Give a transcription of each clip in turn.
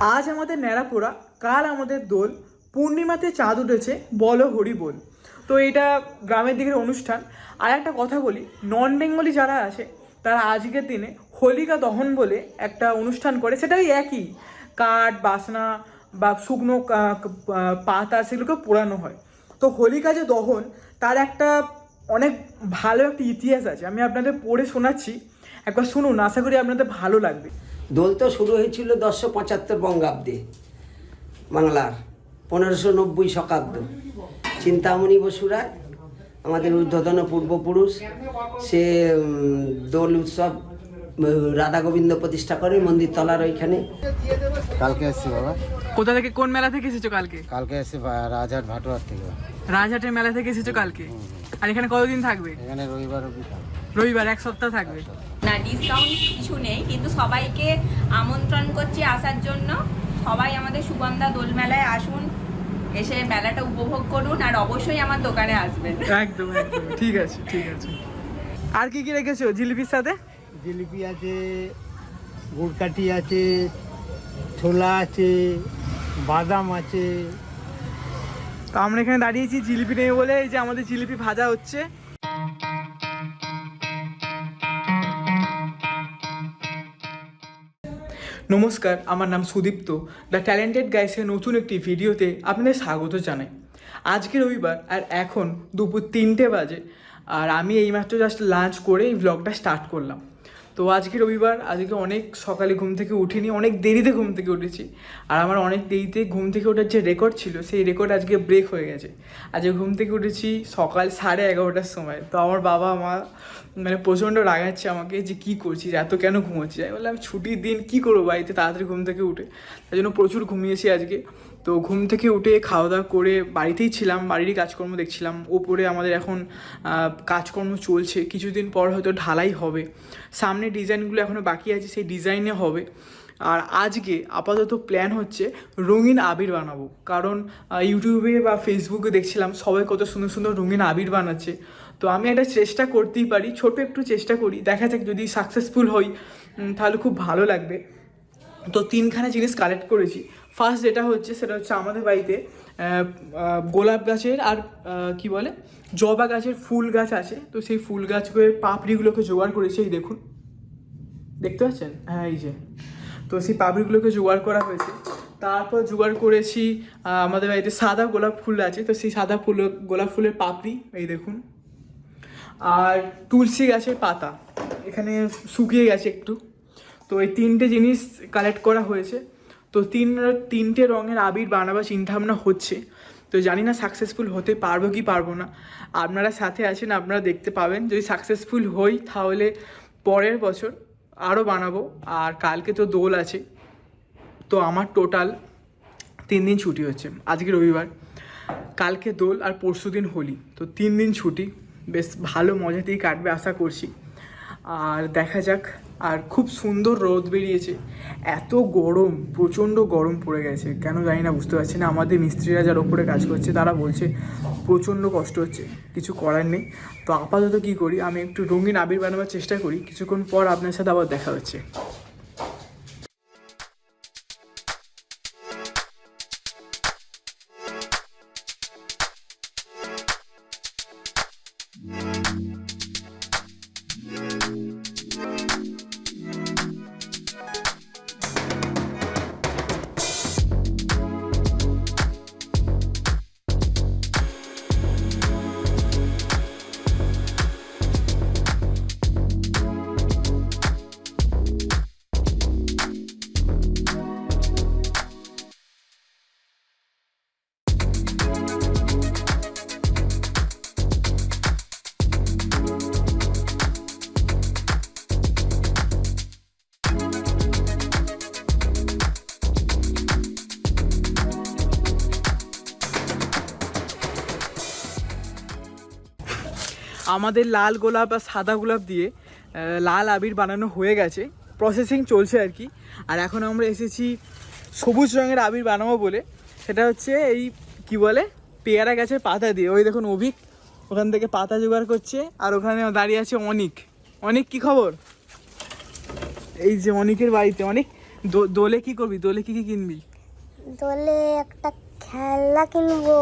আজ আমাদের ন্যাড়াপোড়া, কাল আমাদের দোল, পূর্ণিমাতে চাঁদ উঠেছে, বলো হরি বল। তো এটা গ্রামের দিকের অনুষ্ঠান। আর একটা কথা বলি নন বেঙ্গলি যারা আছে, তারা আজকের দিনে হোলিকা দহন বলে একটা অনুষ্ঠান করে, সেটাই একই। কাঠ, বাসনা বা শুকনো পাতা, সেগুলোকে পোড়ানো হয়। তো হোলিকা যে দহন, তার একটা অনেক ভালো একটা ইতিহাস আছে। আমি আপনাদের পড়ে শোনাচ্ছি। একবার শুনুন, আশা করি আপনাদের ভালো লাগবে। দোল তো শুরু হয়েছিল দশশো পঁচাত্তর বঙ্গাব্দে বাংলার পনেরোশো নব্বই শকাব্দ চিন্তামণি বসুরায় আমাদের ঊর্ধ্বতন পূর্বপুরুষ সে দোল উৎসব রাধা গোবিন্দ প্রতিষ্ঠা করে মন্দির তলার ওইখানে। কালকে এসছি বাবা। কোথা থেকে কোন মেলা থেকে এসেছ কালকে? কালকে এসছি বা- রাজহাট ভাটোয়ার থেকে। রাজহাটের মেলা থেকে এসেছ কালকে? আর এখানে কতদিন থাকবে? এখানে রবিবার রবিবার এক সপ্তাহ থাকবে। না ডিসকাউন্ট কিছু নেই কিন্তু সবাইকে আমন্ত্রণ করছি আসার জন্য। সবাই আমাদের সুগন্ধা দোল মেলায় আসুন এসে মেলাটা উপভোগ করুন আর অবশ্যই আমার দোকানে আসবেন। একদম একদম। ঠিক আছে ঠিক আছে। আর কি কি রেখেছো জিলিপির সাথে? জিলিপি আছে গুড়কাঠি আছে ছোলা আছে বাদাম আছে। তো আমরা এখানে দাঁড়িয়েছি জিলিপি নেই বলে এই যে আমাদের জিলিপি ভাজা হচ্ছে। নমস্কার, আমার নাম সুদীপ্ত। দ্য ট্যালেন্টেড গাইসের নতুন একটি ভিডিওতে আপনাদের স্বাগত জানাই। আজকে রবিবার আর এখন দুপুর তিনটে বাজে। আর আমি এইমাত্র জাস্ট লাঞ্চ করে এই ব্লগটা স্টার্ট করলাম। তো আজকে রবিবার, আজকে অনেক সকালে ঘুম থেকে উঠিনি, অনেক দেরিতে ঘুম থেকে উঠেছি। আর আমার অনেক দেরিতে ঘুম থেকে ওঠার যে রেকর্ড ছিল, সেই রেকর্ড আজকে ব্রেক হয়ে গেছে। আজকে ঘুম থেকে উঠেছি সকাল সাড়ে এগারোটার সময়। তো আমার বাবা, মা মানে প্রচণ্ড রাগাচ্ছে আমাকে যে কী করছিস, এত কেন ঘুমোচ্ছিস? আমি বললাম, ছুটির দিন কী করব বাড়িতে তাড়াতাড়ি ঘুম থেকে উঠে। তাই জন্য প্রচুর ঘুমিয়েছি আজকে। তো ঘুম থেকে উঠে খাওয়া দাওয়া করে বাড়িতেই ছিলাম, বাড়িরই কাজকর্ম দেখছিলাম। ওপরে আমাদের এখন কাজকর্ম চলছে। কিছুদিন পর হয়তো ঢালাই হবে। সামনে ডিজাইনগুলো এখনও বাকি আছে, সেই ডিজাইনে হবে। আর আজকে আপাতত প্ল্যান হচ্ছে রঙিন আবির বানাবো। কারণ ইউটিউবে বা ফেসবুকে দেখছিলাম, সবাই কত সুন্দর সুন্দর রঙিন আবির বানাচ্ছে। তো আমি একটা চেষ্টা করতেই পারি ছোট একটু চেষ্টা করি। দেখা যাক যদি সাকসেসফুল হই তাহলে খুব ভালো লাগবে। তো তিনখানা জিনিস কালেক্ট করেছি। ফার্স্ট যেটা হচ্ছে সেটা হচ্ছে আমাদের বাড়িতে গোলাপ গাছের আর কি বলে, জবা গাছের ফুল গাছ আছে। তো সেই ফুল গাছগুলোর পাপড়িগুলোকে জোগাড় করেছে, এই দেখুন। দেখতে পাচ্ছেন? হ্যাঁ এই যে। তো সেই পাপড়িগুলোকে জোগাড় করা হয়েছে। তারপর জোগাড় করেছি আমাদের বাড়িতে সাদা গোলাপ ফুল আছে। তো সেই সাদা ফুল, গোলাপ ফুলের পাপড়ি, এই দেখুন। আর তুলসী গাছের পাতা, এখানে শুকিয়ে গেছে একটু। তো এই তিনটে জিনিস কালেক্ট করা হয়েছে। তো তিন তিনটে রঙের আবির বানাবার চিন্তাভাবনা হচ্ছে। তো জানি না সাকসেসফুল হতে পারব কি পারব না। আপনারা সাথে আছেন, আপনারা দেখতে পাবেন। যদি সাকসেসফুল হই, তাহলে পরের বছর আরও বানাবো। আর কালকে তো দোল আছে, তো আমার টোটাল তিন দিন ছুটি হচ্ছে। আজকে রবিবার, কালকে দোল আর পরশু দিন হোলি। তো তিন দিন ছুটি, বেশ ভালো মজাতেই কাটবে আশা করছি। আর দেখা যাক আর খুব সুন্দর রোদ বেরিয়েছে। এত গরম, প্রচণ্ড গরম পড়ে গেছে। কেন জানি না, বুঝতে পারছি না। আমাদের মিস্ত্রিরা যার ওপরে কাজ করছে, তারা বলছে প্রচণ্ড কষ্ট হচ্ছে। কিছু করার নেই। তো আপাতত কী করি? আমি একটু রঙিন আবির বানাবার চেষ্টা করি। কিছুক্ষণ পর আপনার সাথে আবার দেখা হচ্ছে। আমাদের লাল গোলাপ আর সাদা গোলাপ দিয়ে লাল আবির বানানো হয়ে গেছে। প্রসেসিং চলছে আর কি। আর এখন আমরা এসেছি সবুজ রঙের আবির বানাবো বলে। সেটা হচ্ছে এই কি বলে? পেয়ারা গাছের পাতা দিয়ে। ওই দেখুন অভিক ওখান থেকে পাতা জোগাড় করছে আর ওখানে দাঁড়িয়ে আছে অনিক। অনিক কি খবর? এই যে অনিকের বাড়িতে। অনেক দোলে কি করবি? দোলে কি কি কিনবি? দোলে একটা খেলনা কিনবো।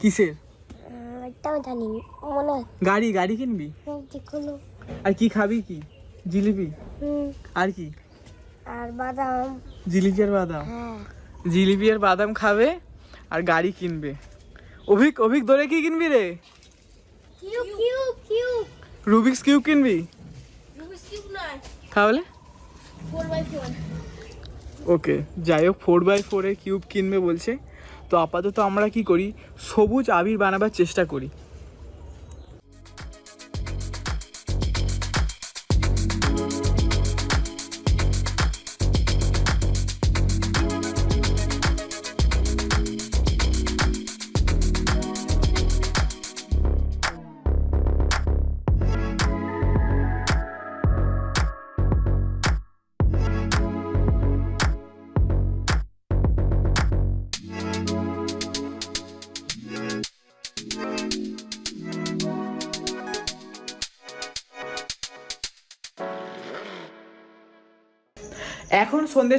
কিসের? উম, এটাও জানি মনে গাড়ি গাড়ি কিনবি? যে আর কি খাবি কি? জিলিপি? আর কি? আর বাদাম। জিলিপি আর বাদাম? হ্যাঁ। জিলিপি আর বাদাম খাবে আর গাড়ি কিনবে। অভিক অভিক দোলে কি কিনবি রে? রুবিক্স কিউব কিনবি? তাহলে? Four four. ওকে যাই হোক ফোর বাই ফোরের কিউব কিনবে বলছে। তো আপাতত আমরা কি করি? সবুজ আবির বানাবার চেষ্টা করি।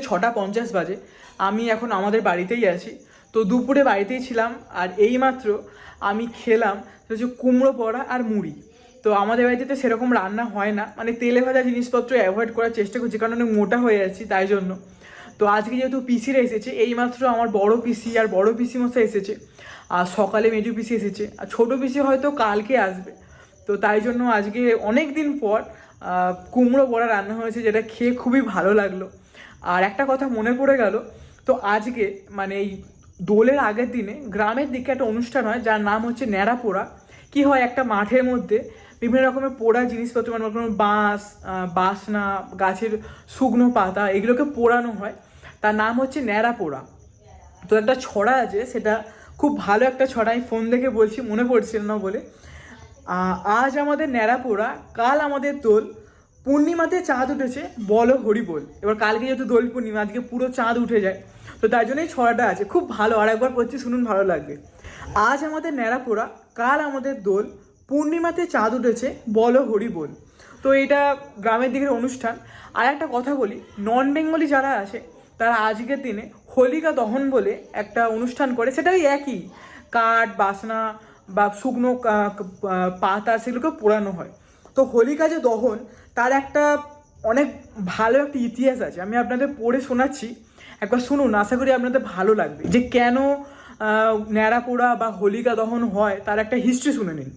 ছটা পঞ্চাশ বাজে। আমি এখন আমাদের বাড়িতেই আছি। তো দুপুরে বাড়িতেই ছিলাম আর এইমাত্র আমি খেলাম হচ্ছে কুমড়ো পড়া আর মুড়ি। তো আমাদের বাড়িতে তো সেরকম রান্না হয় না। মানে তেলে ভাজা জিনিসপত্র অ্যাভয়েড করার চেষ্টা করছি কারণ অনেক মোটা হয়ে যাচ্ছি তাই জন্য। তো আজকে যেহেতু পিসিরা এসেছে, এইমাত্র আমার বড় পিসি আর বড় পিসি মশাই এসেছে। আর সকালে মেজু পিসি এসেছে। আর ছোটো পিসি হয়তো কালকে আসবে। তো তাই জন্য আজকে অনেক দিন পর কুমড়ো বড়া রান্না হয়েছে যেটা খেয়ে খুবই ভালো লাগল। আর একটা কথা মনে পড়ে গেল, তো আজকে মানে এই দোলের আগের দিনে গ্রামের দিকে একটা অনুষ্ঠান হয় যার নাম হচ্ছে ন্যাড়া পোড়া। কি হয় একটা মাঠের মধ্যে বিভিন্ন রকমের পোড়া জিনিসপত্র মানে কোনো বাঁশ বাসনা, গাছের শুকনো পাতা এগুলোকে পোড়ানো হয়। তার নাম হচ্ছে ন্যাড়া পোড়া। তো একটা ছড়া আছে, সেটা খুব ভালো একটা ছড়া, আমি ফোন দেখে বলছি, মনে পড়ছিল না বলে। আজ আমাদের ন্যাড়া পোড়া, কাল আমাদের দোল। পূর্ণিমাতে চাঁদ উঠেছে, বলো হরি বল। এবার কালকে যেহেতু দোল পূর্ণিমা, আজকে পুরো চাঁদ উঠে যায়। তো তাই জন্যই ছড়াটা আছে। খুব ভালো, আর একবার পড়ছি, শুনুন ভালো লাগবে। আজ আমাদের ন্যাড়া পোড়া কাল আমাদের দোল, পূর্ণিমাতে চাঁদ উঠেছে, বলো হরি বল। তো এটা গ্রামের দিকের অনুষ্ঠান। আর একটা কথা বলি নন বেঙ্গলি যারা আছে, তারা আজকের দিনে হোলিকা দহন বলে একটা অনুষ্ঠান করে সেটা ওই একই। কাঠ, বাসনা বা শুকনো পাতা, সেগুলোকে পোড়ানো হয়। তো হোলিকা যে দহন তার একটা অনেক ভালো একটা ইতিহাস আছে। আমি আপনাদের পড়ে শোনাচ্ছি। একবার শুনুন, আশা করি আপনাদের ভালো লাগবে। যে কেন ন্যাড়াপোড়া বা হোলিকা দহন হয়, তার একটা হিস্ট্রি শুনে নিন।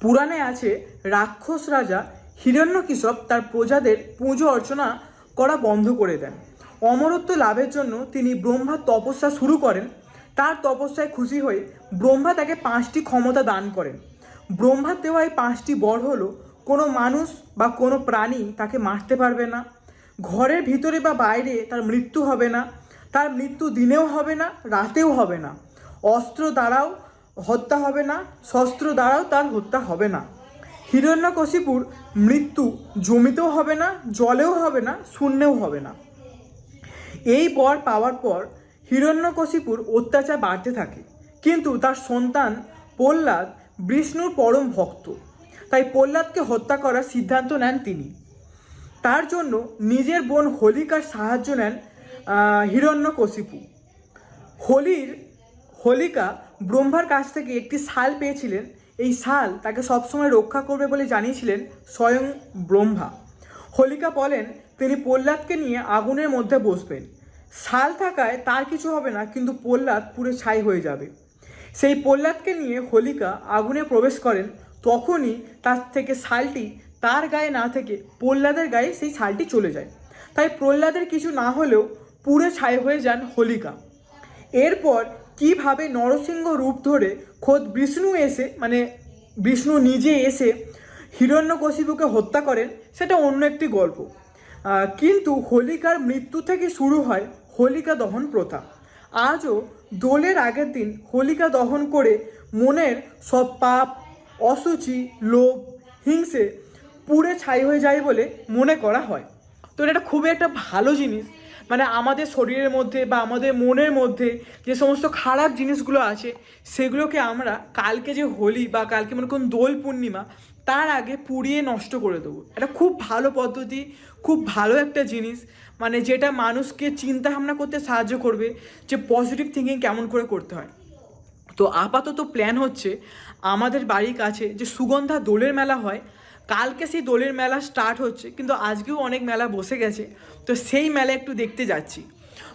পুরাণে আছে, রাক্ষস রাজা হিরণ্যকিশব তার প্রজাদের পুজো অর্চনা করা বন্ধ করে দেন। অমরত্ব লাভের জন্য তিনি ব্রহ্মার তপস্যা শুরু করেন। তার তপস্যায় খুশি হয়ে ব্রহ্মা তাকে পাঁচটি ক্ষমতা দান করেন। ব্রহ্মার দেওয়া এই পাঁচটি বর হলো মানুষ বা কোনো প্রাণী তাকে মারতে পারবে না। ঘরের ভিতরে বা বাইরে তার মৃত্যু হবে না। তার মৃত্যু দিনেও হবে না, রাতেও হবে না। অস্ত্র দ্বারাও হত্যা হবে না, শস্ত্র দ্বারাও তার হত্যা হবে না। হিরণ্যকশিপুর মৃত্যু জমিতেও হবে না, জলেও হবে না, শূন্যেও হবে না। এই বর পাওয়ার পর হিরণ্যকশিপুর অত্যাচার বাড়তে থাকে। কিন্তু তার সন্তান প্রহ্লাদ, বিষ্ণুর পরম ভক্ত। তাই প্রহ্লাদকে হত্যা করার সিদ্ধান্ত নেন তিনি। তার জন্য নিজের বোন হোলিকার সাহায্য নেন হিরণ্যকশিপু। হোলির, হোলিকা ব্রহ্মার কাছ থেকে একটি শাল পেয়েছিলেন। এই শাল তাকে সবসময় রক্ষা করবে বলে জানিয়েছিলেন স্বয়ং ব্রহ্মা। হোলিকা বলেন, তিনি প্রহ্লাদকে নিয়ে আগুনের মধ্যে বসবেন। শাল থাকায় তার কিছু হবে না, কিন্তু প্রহ্লাদ পুরো ছাই হয়ে যাবে। সেই প্রহ্লাদকে নিয়ে হোলিকা আগুনে প্রবেশ করেন। তখনই তার থেকে শালটি তার গায়ে না থেকে প্রহ্লাদের গায়ে সেই শালটি চলে যায়। তাই প্রহ্লাদের কিছু না হলেও পুরো ছাই হয়ে যান হোলিকা। এরপর কীভাবে নরসিংহ রূপ ধরে খোদ বিষ্ণু এসে মানে বিষ্ণু নিজে এসে হিরণ্যকশিপুকে হত্যা করেন, সেটা অন্য একটি গল্প। কিন্তু হোলিকার মৃত্যু থেকে শুরু হয় হোলিকা দহন প্রথা। আজও দোলের আগের দিন হোলিকা দহন করে মনের সব পাপ অসুচি, লোভ, হিংসে পুড়ে ছাই হয়ে যায় বলে মনে করা হয়। তো এটা খুবই একটা ভালো জিনিস। মানে আমাদের শরীরের মধ্যে বা আমাদের মনের মধ্যে যে সমস্ত খারাপ জিনিসগুলো আছে, সেগুলোকে আমরা কালকে যে হোলি বা কালকে মনে করুন দোল পূর্ণিমা, তার আগে পুড়িয়ে নষ্ট করে দেবো। এটা খুব ভালো পদ্ধতি, খুব ভালো একটা জিনিস। মানে যেটা মানুষকে চিন্তা ভাবনা করতে সাহায্য করবে যে পজিটিভ থিঙ্কিং কেমন করে করতে হয়। তো আপাতত প্ল্যান হচ্ছে আমাদের বাড়ির কাছে যে সুগন্ধা দোলের মেলা হয়, কালকে সেই দোলের মেলা স্টার্ট হচ্ছে, কিন্তু আজকেও অনেক মেলা বসে গেছে, তো সেই মেলা একটু দেখতে যাচ্ছি।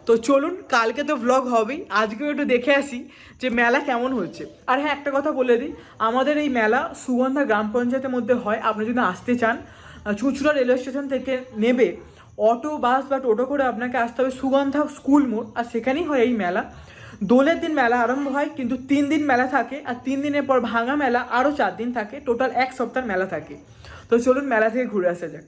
তো চলুন, কালকে তো ভ্লগ হবেই, আজকেও একটু দেখে আসি যে মেলা কেমন হচ্ছে। আর হ্যাঁ একটা কথা বলে দিই, আমাদের এই মেলা সুগন্ধা গ্রাম পঞ্চায়েতের মধ্যে হয়, আপনি যদি আসতে চান চুঁচুড়া রেলওয়ে স্টেশন থেকে নেবে, অটো, বাস বা টোটো করে আপনাকে আসতে হবে সুগন্ধা স্কুল মোড়, আর সেখানেই হয় এই মেলা। দোলের দিন মেলা আরম্ভ হয়, কিন্তু তিন দিন মেলা থাকে আর তিন দিনের পর ভাঙা মেলা আরও চার দিন থাকে। টোটাল এক সপ্তাহ মেলা থাকে। তো চলুন মেলা থেকে ঘুরে আসা যাক।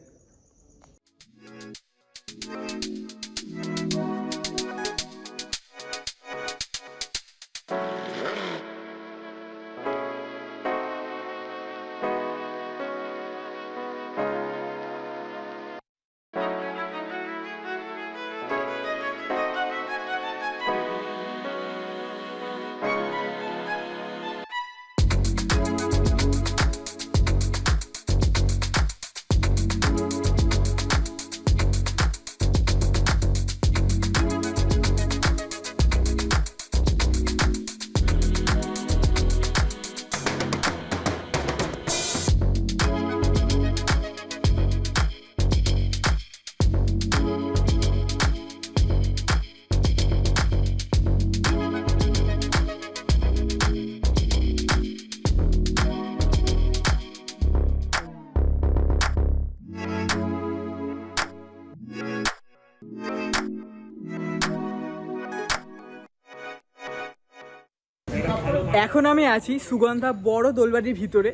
এখন আমি আছি সুগন্ধা বড় দোলবাড়ির ভিতরে।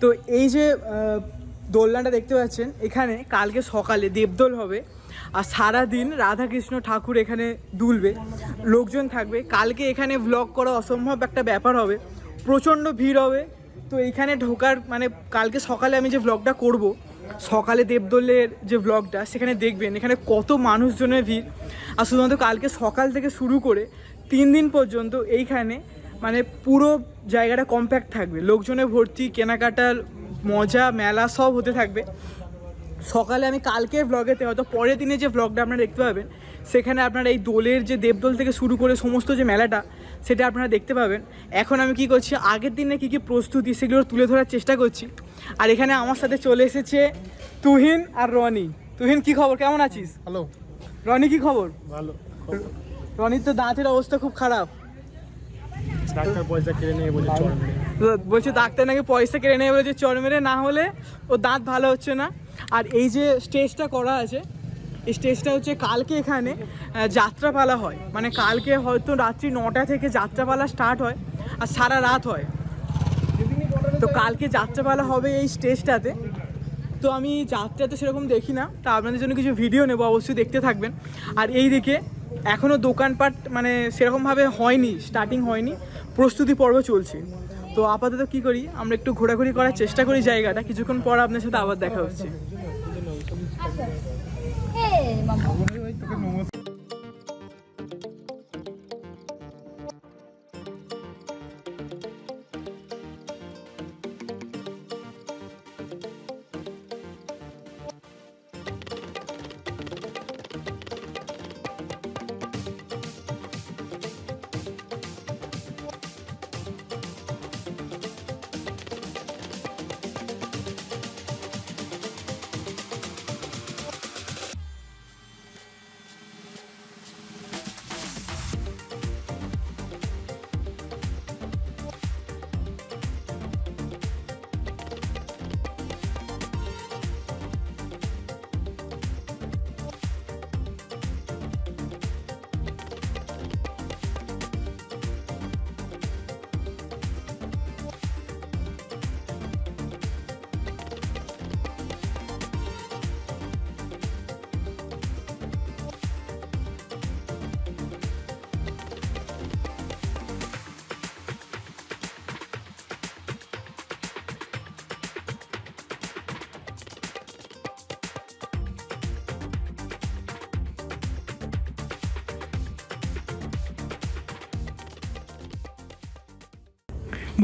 তো এই যে দোলনাটা দেখতে পাচ্ছেন, এখানে কালকে সকালে দেবদোল হবে আর সারা দিন রাধাকৃষ্ণ ঠাকুর এখানে দুলবে, লোকজন থাকবে। কালকে এখানে ভ্লগ করা অসম্ভব একটা ব্যাপার হবে, প্রচণ্ড ভিড় হবে। তো এইখানে ঢোকার মানে কালকে সকালে আমি যে ভ্লগটা করব, সকালে দেবদোলের যে ভ্লগটা সেখানে দেখবেন এখানে কত মানুষজনের ভিড়। আর শুধুমাত্র কালকে সকাল থেকে শুরু করে তিন দিন পর্যন্ত এইখানে মানে পুরো জায়গাটা কম্প্যাক্ট থাকবে। লোকজনে ভর্তি কেনাকাটার মজা মেলা সব হতে থাকবে। সকালে আমি কালকে ব্লগেতে হয়তো পরের দিনে যে ব্লগটা আপনারা দেখতে পাবেন সেখানে আপনারা এই দোলের যে দেবদোল থেকে শুরু করে সমস্ত যে মেলাটা সেটা আপনারা দেখতে পাবেন। এখন আমি কি করছি আগের দিনে কী কী প্রস্তুতি সেগুলো তুলে ধরার চেষ্টা করছি। আর এখানে আমার সাথে চলে এসেছে তুহিন আর রনি। তুহিন কি খবর? কেমন আছিস? হ্যালো রনি কি খবর? ভালো রনির তো দাঁতের অবস্থা খুব খারাপ। ডাক্তার পয়সা কেড়ে নিয়ে বলে তো বলছে ডাক্তার নাকি পয়সা কেড়ে নেবে বলেছে চর মেরে, না হলে ও দাঁত ভালো হচ্ছে না। আর এই যে স্টেজটা করা আছে, এই স্টেজটা হচ্ছে কালকে এখানে যাত্রাপালা হয়। মানে কালকে হয়তো রাত্রি নটা থেকে যাত্রাপালা স্টার্ট হয়, আর সারা রাত হয়। তো কালকে যাত্রাপালা হবে এই স্টেজটাতে। তো আমি যাত্রাতে সেরকম দেখি না, তা আপনাদের জন্য কিছু ভিডিও নেব, অবশ্যই দেখতে থাকবেন। আর এই দিকে এখনও দোকানপাট মানে সেরকমভাবে হয়নি স্টার্টিং হয়নি, প্রস্তুতি পর্ব চলছে। তো আপাতত কি করি, আমরা একটু ঘোরাঘুরি করার চেষ্টা করি জায়গাটা, কিছুক্ষণ পর আপনার সাথে আবার দেখা হচ্ছে।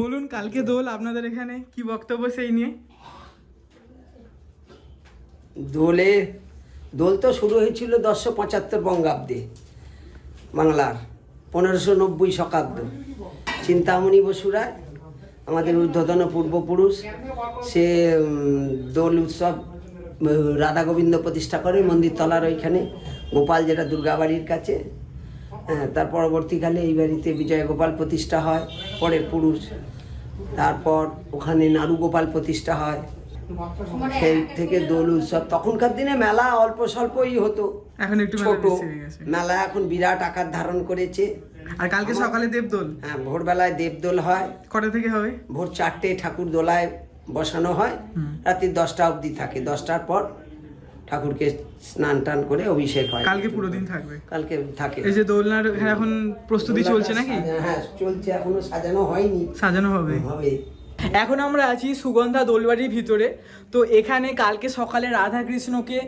বলুন, কালকে দোল আপনাদের এখানে? কি বক্তব্য সেই নিয়ে? দোলে, দোল তো শুরু হয়েছিল দশশো পঁচাত্তর বঙ্গাব্দে বাংলার, পনেরোশো নব্বই শকাব্দ। চিন্তামণি বসুরায় আমাদের ঊর্ধ্বতন পূর্বপুরুষ, সে দোল উৎসব রাধা গোবিন্দ প্রতিষ্ঠা করে মন্দির তলার ওইখানে, গোপাল যেটা দুর্গাবাড়ির কাছে তার পরবর্তীকালে এই বাড়িতে বিজয় গোপাল প্রতিষ্ঠা হয় পরের পুরুষ। তারপর ওখানে নাড়ু গোপাল প্রতিষ্ঠা হয়। সেই থেকে দোল উৎসব তখনকার দিনে মেলা অল্প স্বল্পই হতো। এখন একটু মেলা ছোট হয়ে মেলা এখন বিরাট আকার ধারণ করেছে। আর কালকে সকালে দেবদোল? হ্যাঁ ভোরবেলায় দেবদোল হয়। কটা থেকে হবে ভোর চারটে ঠাকুর দোলায় বসানো হয়। রাত্রি দশটা অবধি থাকে। দশটার পর ঠাকুরকে স্নান টান করে অভিষেক হয়। কালকে পুরো দিন থাকবে? কালকে থাকে। এই যে দোলনার এখানে এখন প্রস্তুতি চলছে নাকি? হ্যাঁ চলছে এখনও সাজানো হয়নি। সাজানো হবে? হবে। এখন আমরা আছি সুগন্ধা দোলবাড়ির ভিতরে। তো এখানে কালকে সকালে রাধা কৃষ্ণকে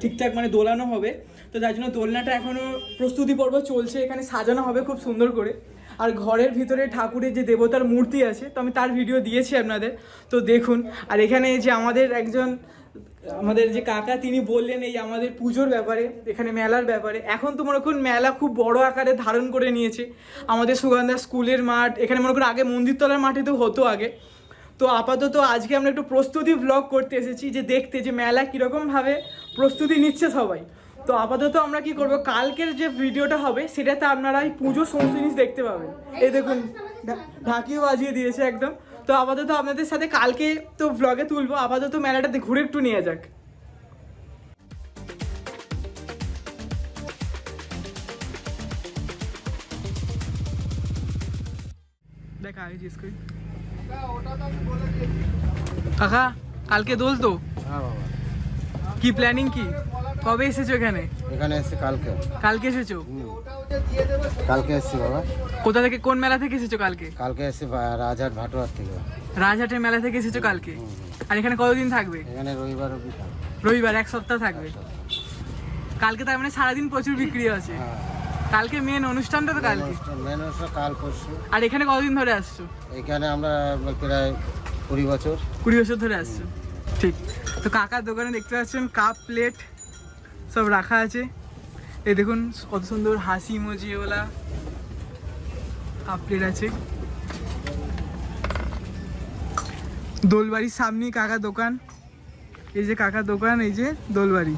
ঠিকঠাক মানে দোলানো হবে। তো যার জন্য দোলনাটা এখনও প্রস্তুতি পর্ব চলছে এখানে সাজানো হবে খুব সুন্দর করে। আর ঘরের ভিতরে ঠাকুরের যে দেবতার মূর্তি আছে তো আমি তার ভিডিও দিয়েছি আপনাদের। তো দেখুন আর এখানে যে আমাদের একজন আমাদের যে কাকা, তিনি বললেন এই আমাদের পুজোর ব্যাপারে, এখানে মেলার ব্যাপারে। এখন তো মনে করুন মেলা খুব বড় আকারে ধারণ করে নিয়েছে। আমাদের সুগন্ধা স্কুলের মাঠ, এখানে মনে করুন আগে মন্দিরতলার মাঠে তো হতো আগে। তো আপাতত আজকে আমরা একটু প্রস্তুতি ব্লগ করতে এসেছি, যে দেখতে যে মেলা কীরকমভাবে প্রস্তুতি নিচ্ছে সবাই। তো আপাতত আমরা কি করব, কালকের যে ভিডিওটা হবে, সেটাতে আপনারা এই পুজোর সমস্ত জিনিস দেখতে পাবেন। এই দেখুন ঢাকিও বাজিয়ে দিয়েছে একদম। তো আপাতত আপনাদের সাথে কালকে তো ব্লগে তুলবো। আপাতত মেলাটাতে ঘুরে একটু নিয়ে যাক। দেখা আগে জিজ্ঞেস করি। কাকা কালকে দোল তো? হ্যাঁ কি প্ল্যানিং কি? কবে এসেছ এখানে? এখানে এসেছি কালকে। কালকে এসেছ? কালকে এসেছি বাবা। কোথা থেকে কোন মেলা থেকে এসেছ কালকে? কালকে এসেছি রাজহাট ভাটোয়ার থেকে। রাজহাটের মেলা থেকে এসেছ কালকে? আর এখানে কতদিন থাকবে? এখানে রবিবার অবধি রবিবার এক সপ্তাহ থাকবে। কালকে তার মানে সারাদিন প্রচুর বিক্রি আছে। হ্যাঁ। কালকে মেন অনুষ্ঠানটা তো কালকে? মেন অনুষ্ঠান কাল পরশু। আর এখানে কতদিন ধরে আসছো? এখানে আমরা প্রায় কুড়ি বছর। কুড়ি বছর ধরে আসছো। ঠিক। তো কাকার দোকানে দেখতে পাচ্ছেন কাপ প্লেট সব রাখা আছে। এই দেখুন, কত সুন্দর হাসি মজিওয়ালা আপডেট আছে। দোলবাড়ির সামনে কাকা দোকান। এই যে কাকা দোকান, এই যে দোলবাড়ি।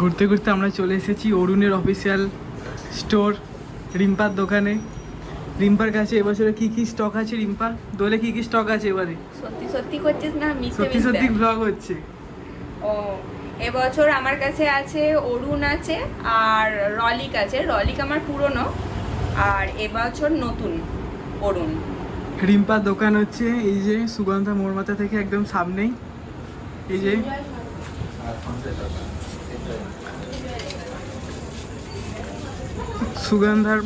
ঘুরতে ঘুরতে আমরা চলে এসেছি অরুণের অফিসিয়াল স্টোর রিম্পার দোকানে। রিম্পার কাছে এবছরে কি কি স্টক আছে রিম্পা? দোলে কি কি স্টক আছে এবারে? সত্যি সত্যি করছিস না? মিথ্যে সত্যি? সত্যি ব্লগ হচ্ছে। ও এবছর আমার কাছে আছে অরুণ আছে আর রলিক আছে। রলিক আমার পুরনো। আর এবছর নতুন অরুণ। রিম্পার দোকান হচ্ছে এই যে সুগন্ধা মোড়মাথা থেকে একদম সামনেই। এই যে। সুগন্ধার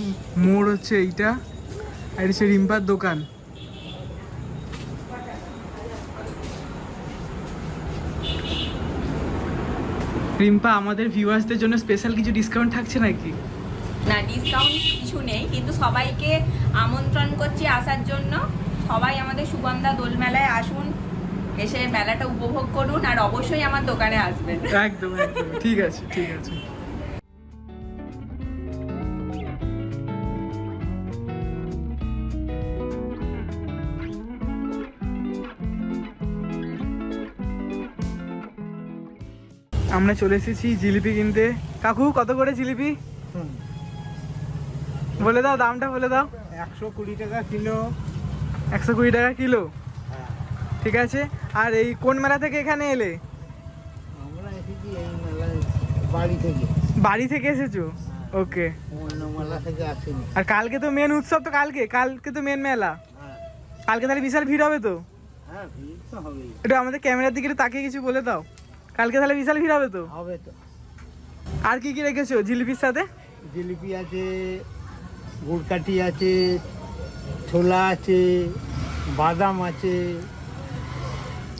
মোড় হচ্ছে এইটা আর হচ্ছে রিম্পার দোকান। রিম্পা আমাদের ভিউয়ার্সদের জন্য স্পেশাল কিছু ডিসকাউন্ট থাকছে নাকি? না ডিসকাউন্ট কিছু নেই কিন্তু সবাইকে আমন্ত্রণ করছি আসার জন্য। সবাই আমাদের সুগন্ধা দোল মেলায় আসুন এসে মেলাটা উপভোগ করুন আর অবশ্যই আমার দোকানে আসবেন। একদম একদম। ঠিক আছে ঠিক আছে। আমরা চলে এসেছি জিলিপি কিনতে। কাকু কত করে জিলিপি? বলে দাও দামটা বলে দাও। একশো কুড়ি টাকা কিলো। একশো কুড়ি টাকা কিলো। ঠিক আছে? আর এই কোন মেলা থেকে এখানে এলে? বাড়ি থেকে। বাড়ি থেকে এসেছ? ওকে। থেকে আসেনি। আর কালকে তো মেন উৎসব তো কালকে। কালকে তো মেন মেলা। হ্যাঁ। কালকে তাহলে বিশাল ভিড় হবে তো? হ্যাঁ একটু আমাদের ক্যামেরার দিকে তাকিয়ে কিছু বলে দাও। কালকে তাহলে বিশাল ভিড় হবে তো? হবে তো। আর কি কি রেখেছো জিলিপির সাথে? জিলিপি আছে গুড়কাঠি আছে ছোলা আছে বাদাম আছে।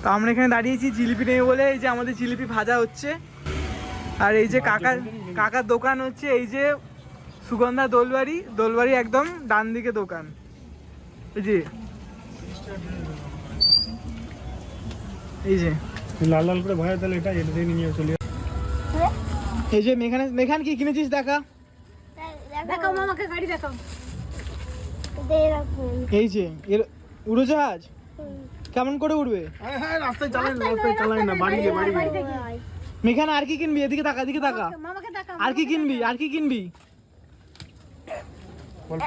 তো আমরা এখানে দাঁড়িয়েছি জিলিপি নেই বলে এই যে আমাদের জিলিপি ভাজা হচ্ছে। আর এই যে কাকার কাকার দোকান হচ্ছে এই যে সুগন্ধা দোলবাড়ি দোলবাড়ি একদম ডান দিকে দোকান। এই যে এই যে। লাল লাল করে ভয় তাহলে এটা এটা দিয়ে নিয়ে চলে এই যে মেখানে মেখান কি কিনেছিস? দেখা। দেখাও মামাকে গাড়ি দেখাও। এই যে এর উড়োজাহাজ? কেমন করে উঠবে হ্যাঁ হ্যাঁ রাস্তায় চালাই না রাস্তায় চালাই না বাড়ি গিয়ে বাড়ি গিয়ে মেখানে আর কি কিনবি? এদিকে তাকা এদিকে তাকা। আর কি কিনবি? আর কি কিনবি?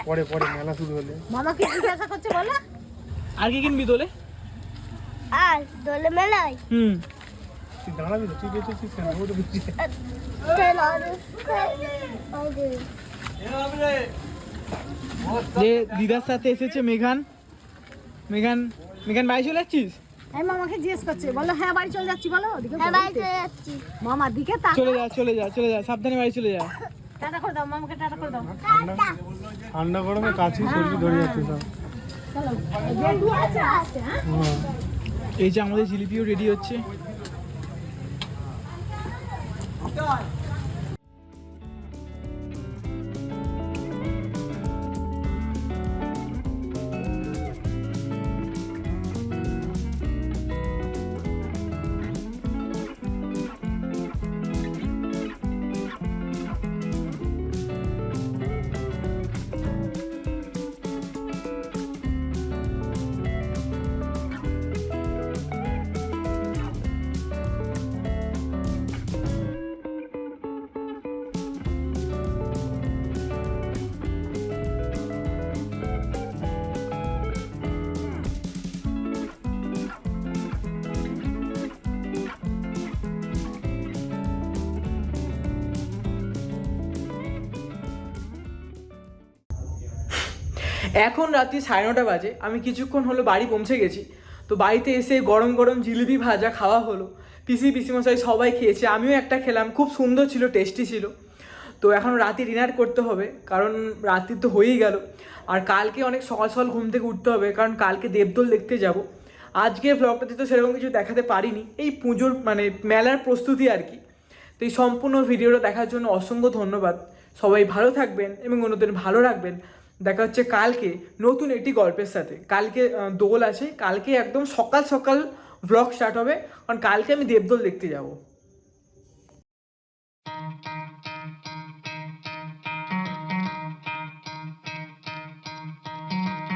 পরে পরে মেলা শুরু হলে। মামাকে জিজ্ঞাসা করছে বলো। আর কি কিনবি তোলে? আর দোলে মেলায়। হুম। তুই দাঁড়াবি তো তুই বেঁচেছিস কেন? ও তো বেঁচে যে দিদার সাথে এসেছে মেঘান। মেঘান মেঘান বাড়ি চলে যাচ্ছিস? এই মামাকে জিজ্ঞেস করছে বলো হ্যাঁ বাড়ি চলে যাচ্ছি বলো ওদিকে হ্যাঁ বাড়ি চলে যাচ্ছি। মামার দিকে তা চলে যা চলে যা চলে যা সাবধানে বাড়ি চলে যা। টাটা করে দাও মামাকে টাটা করে দাও। ঠান্ডা গরমে কাছে সর্দি ধরে যাচ্ছে সব। চলো আছে আছে হ্যাঁ। এই যে আমাদের জিলিপিও রেডি হচ্ছে। এখন রাত্রি সাড়ে নটা বাজে, আমি কিছুক্ষণ হলো বাড়ি পৌঁছে গেছি। তো বাড়িতে এসে গরম গরম জিলিপি ভাজা খাওয়া হলো। পিসি, পিসিমশাই সবাই খেয়েছে, আমিও একটা খেলাম, খুব সুন্দর ছিল টেস্টি ছিল। তো এখন রাতে ডিনার করতে হবে, কারণ রাত্রি তো হয়েই গেল। আর কালকে অনেক সকাল সকাল ঘুম থেকে উঠতে হবে, কারণ কালকে দেবদোল দেখতে যাব। আজকে ব্লগটাতে তো সেরকম কিছু দেখাতে পারিনি, এই পুজোর মানে মেলার প্রস্তুতি আর কি। তো এই সম্পূর্ণ ভিডিওটা দেখার জন্য অসংখ্য ধন্যবাদ। সবাই ভালো থাকবেন এবং অন্যদের ভালো রাখবেন। দেখা হচ্ছে কালকে নতুন একটি গল্পের সাথে কালকে আহ, দোল আছে কালকে একদম সকাল সকাল ব্লগ স্টার্ট হবে কারণ কালকে আমি দেবদোল দেখতে যাব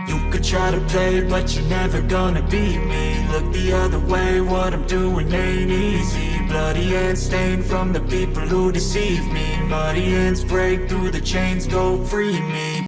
You could try to play, but you're never gonna beat me. Look the other way, what I'm doing ain't easy. Bloody hands stained from the people who deceive me. Muddy hands break through the chains, go free me.